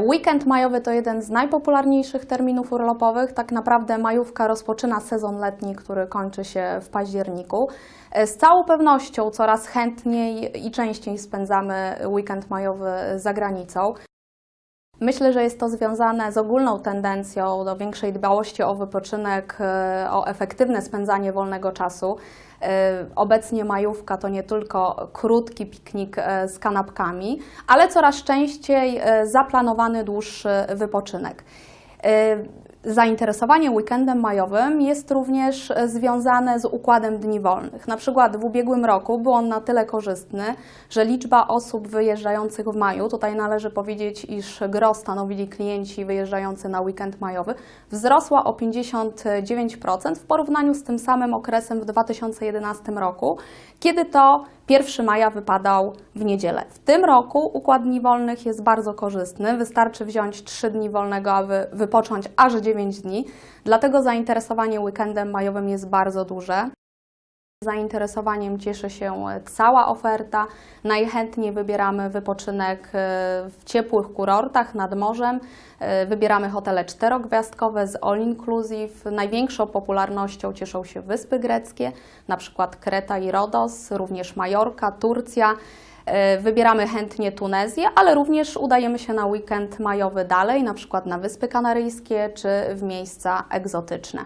Weekend majowy to jeden z najpopularniejszych terminów urlopowych. Tak naprawdę majówka rozpoczyna sezon letni, który kończy się w październiku. Z całą pewnością coraz chętniej i częściej spędzamy weekend majowy za granicą. Myślę, że jest to związane z ogólną tendencją do większej dbałości o wypoczynek, e, o efektywne spędzanie wolnego czasu. E, Obecnie majówka to nie tylko krótki piknik e, z kanapkami, ale coraz częściej zaplanowany dłuższy wypoczynek. Zainteresowanie weekendem majowym jest również e, związane z układem dni wolnych. Na przykład w ubiegłym roku był on na tyle korzystny, że liczba osób wyjeżdżających w maju, tutaj należy powiedzieć, iż gro stanowili klienci wyjeżdżający na weekend majowy, wzrosła o 59% w porównaniu z tym samym okresem w 2011 roku, kiedy to 1 maja wypadał w niedzielę. W tym roku układ dni wolnych jest bardzo korzystny. Wystarczy wziąć 3 dni wolnego, aby wypocząć aż 9 dni. Dlatego zainteresowanie weekendem majowym jest bardzo duże. Zainteresowaniem cieszy się cała oferta. Najchętniej wybieramy wypoczynek e, w ciepłych kurortach nad morzem. E, Wybieramy hotele czterogwiazdkowe z all inclusive. Największą popularnością cieszą się wyspy greckie, na przykład Kreta i Rodos, również Majorka, Turcja. E, Wybieramy chętnie Tunezję, ale również udajemy się na weekend majowy dalej, na przykład na Wyspy Kanaryjskie czy w miejsca egzotyczne.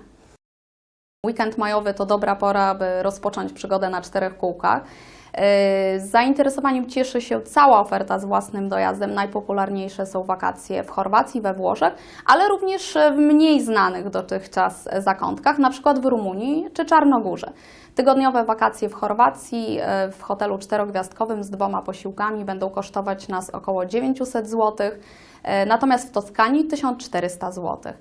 Weekend majowy to dobra pora, aby rozpocząć przygodę na czterech kółkach. Yy, Z zainteresowaniem cieszy się cała oferta z własnym dojazdem. Najpopularniejsze są wakacje w Chorwacji, we Włoszech, ale również w mniej znanych dotychczas zakątkach, na przykład w Rumunii czy Czarnogórze. Tygodniowe wakacje w Chorwacji yy, w hotelu czterogwiazdkowym z dwoma posiłkami będą kosztować nas około 900 zł, yy, natomiast w Toskanii 1400 zł.